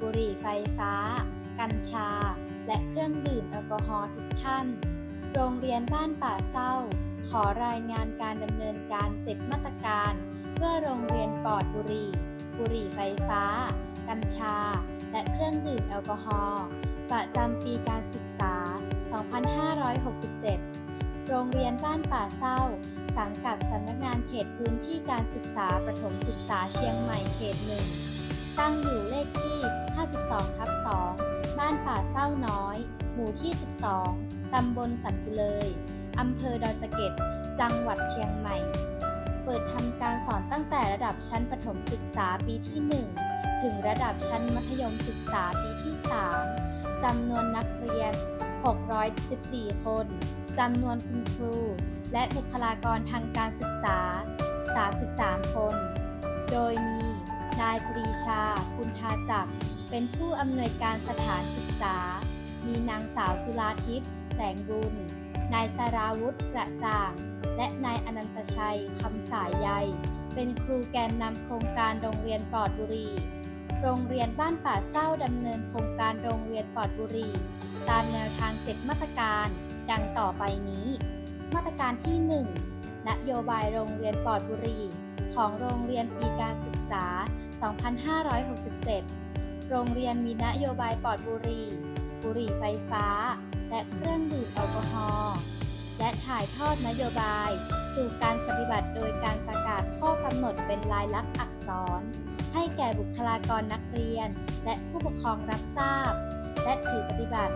บุรีไฟฟ้า กัญชา และเครื่องดื่มแอลกอฮอล์ทุกท่าน โรงเรียนบ้านป่าเศร้า ขอรายงานการดำเนินการ 7 มาตรการ เพื่อโรงเรียนปลอดบุหรี่ บุหรี่ไฟฟ้า กัญชา และเครื่องดื่มแอลกอฮอล์ประจำปีการศึกษา 2567 โรงเรียนบ้านป่าเศร้า สังกัดสำนักงานเขตพื้นที่การศึกษาประถมศึกษาเชียงใหม่เขตหนึ่ง ตั้งอยู่เลขที่ 52ทับ2บ้านป่าเศร้าน้อย หมู่ที่ 12 ตำบลสันติเลยอำเภอดอยสะเก็ด จังหวัดเชียงใหม่ เปิดทำการสอนตั้งแต่ระดับชั้นประถมศึกษาปีที่ 1 ถึงระดับชั้นมัธยมศึกษาปีที่ 3จำนวนนักเรียน 614 คนจำนวนคุณครู และบุคลากรทางการศึกษา 33 คน โดยมี นายปรีชา คุณทาจักร เป็นผู้อำนวยการสถานศึกษา มีนางสาวจุฬาทิพย์ แสงบุญ นายสาราวุธกระจ่าง และนายอนันตชัย คำสายใย เป็นครูแกนนำโครงการโรงเรียนปลอดบุรี โรงเรียนบ้านป่าเศร้าดำเนินโครงการโรงเรียนปลอดบุรี ตามแนวทาง7มาตรการ ดังต่อไปนี้ มาตรการที่ 1นโยบายโรงเรียนปลอดบุรีของโรงเรียนปีการศึกษา 2567 โรงเรียนมีนโยบายปลอดบุหรี่ บุหรี่ไฟฟ้า และเครื่องดื่มแอลกอฮอล์และถ่ายทอดนโยบาย สู่การปฏิบัติโดยการประกาศข้อกำหนดเป็นลายลักษณ์อักษร ให้แก่บุคลากรนักเรียน และผู้ปกครองรับทราบ และถือปฏิบัติ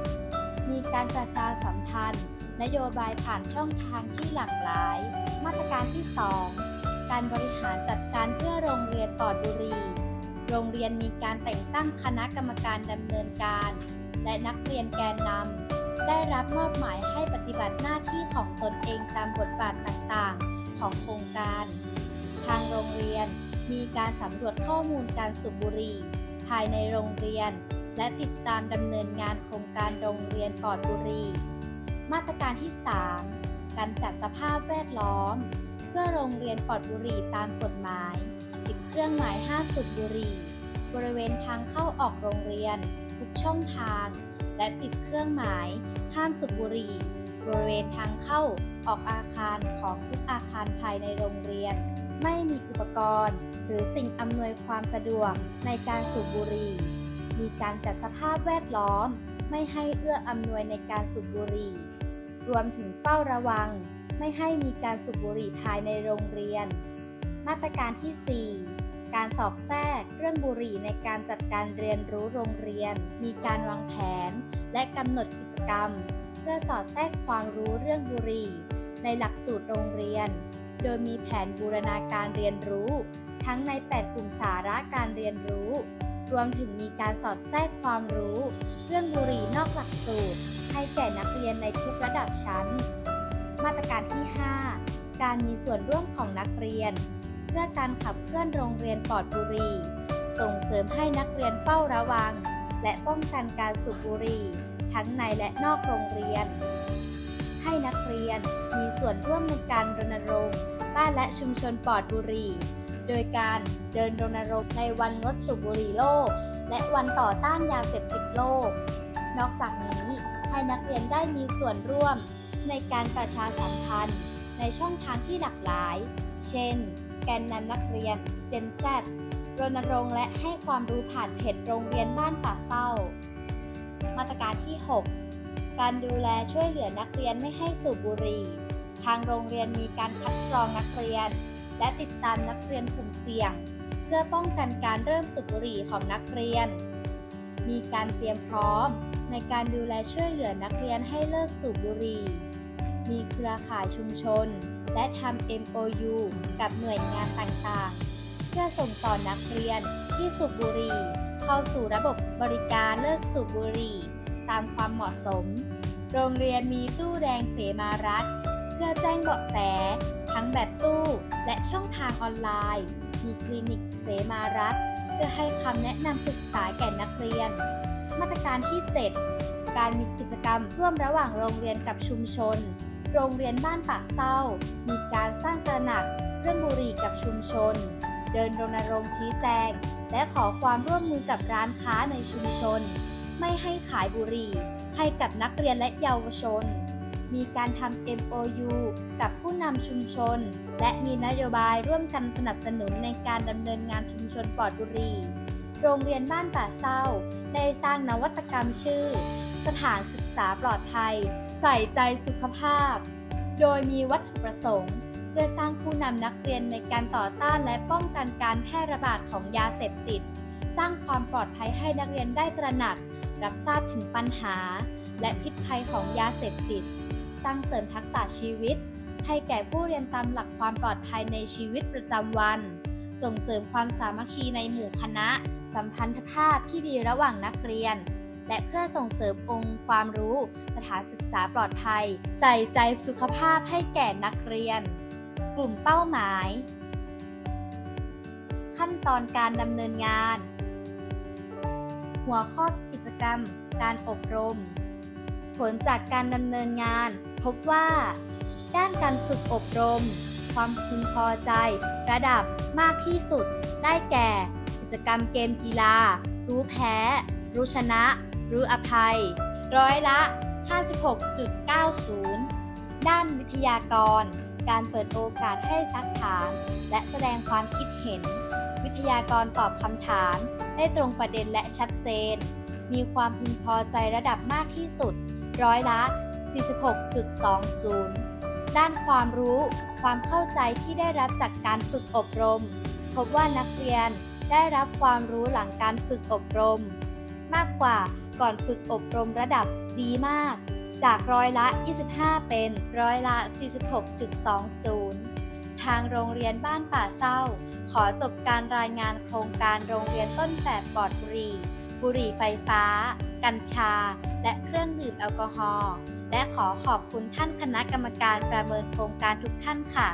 มีการประชาสัมพันธ์ นโยบายผ่านช่องทางที่หลากหลาย มาตรการที่ 2 การบริหารจัดการเพื่อโรงเรียนปลอดบุหรี่ โรงเรียนมีการแต่งตั้งคณะกรรมการดำเนินการ และนักเรียนแกนนำได้รับมอบหมายให้ปฏิบัติหน้าที่ของตนเองตามบทบาทต่างๆ ของโครงการ ทางโรงเรียนมีการสำรวจข้อมูลการสูบบุหรี่ภายในโรงเรียน และติดตามดำเนินงานโครงการโรงเรียนปลอดบุหรี่มาตรการที่ 3 การจัดสภาพแวดล้อม เพื่อโรงเรียนปลอดบุหรี่ตามกฎหมาย เครื่องหมายห้ามสูบบุหรี่ บริเวณทางเข้าออกโรงเรียน ทุกช่องทาง และติดเครื่องหมาย ห้ามสูบบุหรี่ บริเวณทางเข้าออกอาคารของทุกอาคารภายในโรงเรียน ไม่มีอุปกรณ์ หรือสิ่งอำนวยความสะดวกในการสูบบุหรี่ มีการจัดสภาพแวดล้อม ไม่ให้เอื้ออำนวยในการสูบบุหรี่ รวมถึงเฝ้าระวัง ไม่ให้มีการสูบบุหรี่ภายในโรงเรียน มาตรการที่ 4 การสอบแทรก เรื่องบุหรี่ในการจัดการเรียนรู้โรงเรียน มีการวางแผน และกำหนดกิจกรรม เพื่อสอดแทรกความรู้เรื่องบุหรี่ ในหลักสูตรโรงเรียน โดยมีแผนบูรณาการเรียนรู้ ทั้งใน 8 กลุ่มสาระการเรียนรู้ รวมถึงมีการสอดแทรกความรู้ เรื่องบุหรี่นอกหลักสูตร ให้แก่นักเรียนในทุกระดับชั้น มาตรการที่ 5 การมีส่วนร่วมของนักเรียน พื่อการขับเคลื่อนโรงเรียนปลอดบุหรี่ ส่งเสริมให้นักเรียนเฝ้าระวัง และป้องกันการสูบบุหรี่ ทั้งในและนอกโรงเรียน ให้นักเรียนมีส่วนร่วมในการรณรงค์บ้านและชุมชนปลอดบุหรี่ โดยการเดินรณรงค์ในวันงดสูบบุหรี่โลก และวันต่อต้านยาเสพติดโลก นอกจากนี้ให้นักเรียนได้มีส่วนร่วมในการประชาสัมพันธ์ในช่องทางที่หลากหลาย เช่น แกนนำนักเรียนเจนแซดรณรงค์และให้ความรู้ผ่านเพจโรงเรียนบ้านป่าเศร้า มาตรการที่ 6 การดูแลช่วยเหลือนักเรียนไม่ให้สูบบุหรี่ ทางโรงเรียนมีการคัดกรองนักเรียน และติดตามนักเรียนกลุ่มเสี่ยง เพื่อป้องกันการเริ่มสูบบุหรี่ของนักเรียน มีการเตรียมพร้อม ในการดูแลช่วยเหลือนักเรียนให้เลิกสูบบุหรี่ มีเครือข่ายชุมชน และทำ MOU กับหน่วยงานต่างๆ เพื่อส่งต่อนักเรียนที่สูบบุหรี่เข้าสู่ระบบบริการเลิกสูบบุหรี่ตามความเหมาะสม โรงเรียนมีตู้แดงเสมารัฐ เพื่อแจ้งเบาะแส ทั้งแบบตู้และช่องทางออนไลน์ มีคลินิกเสมารัฐ เพื่อให้คำแนะนำปรึกษาแก่นักเรียน มาตรการที่ 7 การมีกิจกรรมร่วมระหว่างโรงเรียนกับชุมชน โรงเรียนบ้านปากเศร้า มีการสร้างตระหนักเรื่องบุหรี่กับชุมชน เดินรณรงค์ชี้แจง และขอความร่วมมือกับร้านค้าในชุมชน ไม่ให้ขายบุหรี่ ให้กับนักเรียนและเยาวชน มีการทำ MOU กับผู้นำชุมชน และมีนโยบายร่วมกันสนับสนุนในการดำเนินงานชุมชนปลอดบุหรี่ โรงเรียนบ้านป่าเศร้า ได้สร้างนวัตกรรมชื่อ สถานศึกษาปลอดภัย ใส่ใจสุขภาพ โดยมีวัตถุประสงค์ เพื่อสร้างผู้นำนักเรียนในการต่อต้านและป้องกันการแพร่ระบาดของยาเสพติด สร้างความปลอดภัยให้นักเรียนได้ตระหนัก รับทราบถึงปัญหา และพิษภัยของยาเสพติด สร้างเสริมทักษะชีวิต ให้แก่ผู้เรียนตามหลักความปลอดภัยในชีวิตประจำวัน ส่งเสริมความสามัคคีในหมู่คณะ สัมพันธภาพที่ดีระหว่างนักเรียน และเพื่อส่งเสริมองค์ความรู้ สถานศึกษาปลอดภัย ใส่ใจสุขภาพให้แก่นักเรียน กลุ่มเป้าหมาย ขั้นตอนการดำเนินงาน หัวข้อกิจกรรม การอบรม ผลจากการดำเนินงาน พบว่า ด้านการฝึกอบรม ความพึงพอใจ ระดับมากที่สุด ได้แก่ กิจกรรมเกมกีฬา รู้แพ้ รู้ชนะ รู้อภัย ร้อยละ 56.90 ด้านวิทยากร การเปิดโอกาสให้ซักถามและแสดงความคิดเห็น วิทยากรตอบคำถามได้ตรงประเด็นและชัดเจน มีความพึงพอใจระดับมากที่สุด ร้อยละ 46.20 ด้านความรู้ ความเข้าใจที่ได้รับจากการฝึกอบรม พบว่านักเรียนได้รับความรู้หลังการฝึกอบรม มากกว่าก่อนฝึกอบรมระดับดีมาก จากร้อยละ 25 เป็นร้อยละ 46.20 ทางโรงเรียนบ้านป่าเศร้า ขอจบการรายงานโครงการโรงเรียนต้นแบบปลอดบุหรี่ บุหรี่ไฟฟ้า กัญชา และเครื่องดื่มแอลกอฮอล์และขอขอบคุณท่านคณะกรรมการประเมินโครงการทุกท่านค่ะ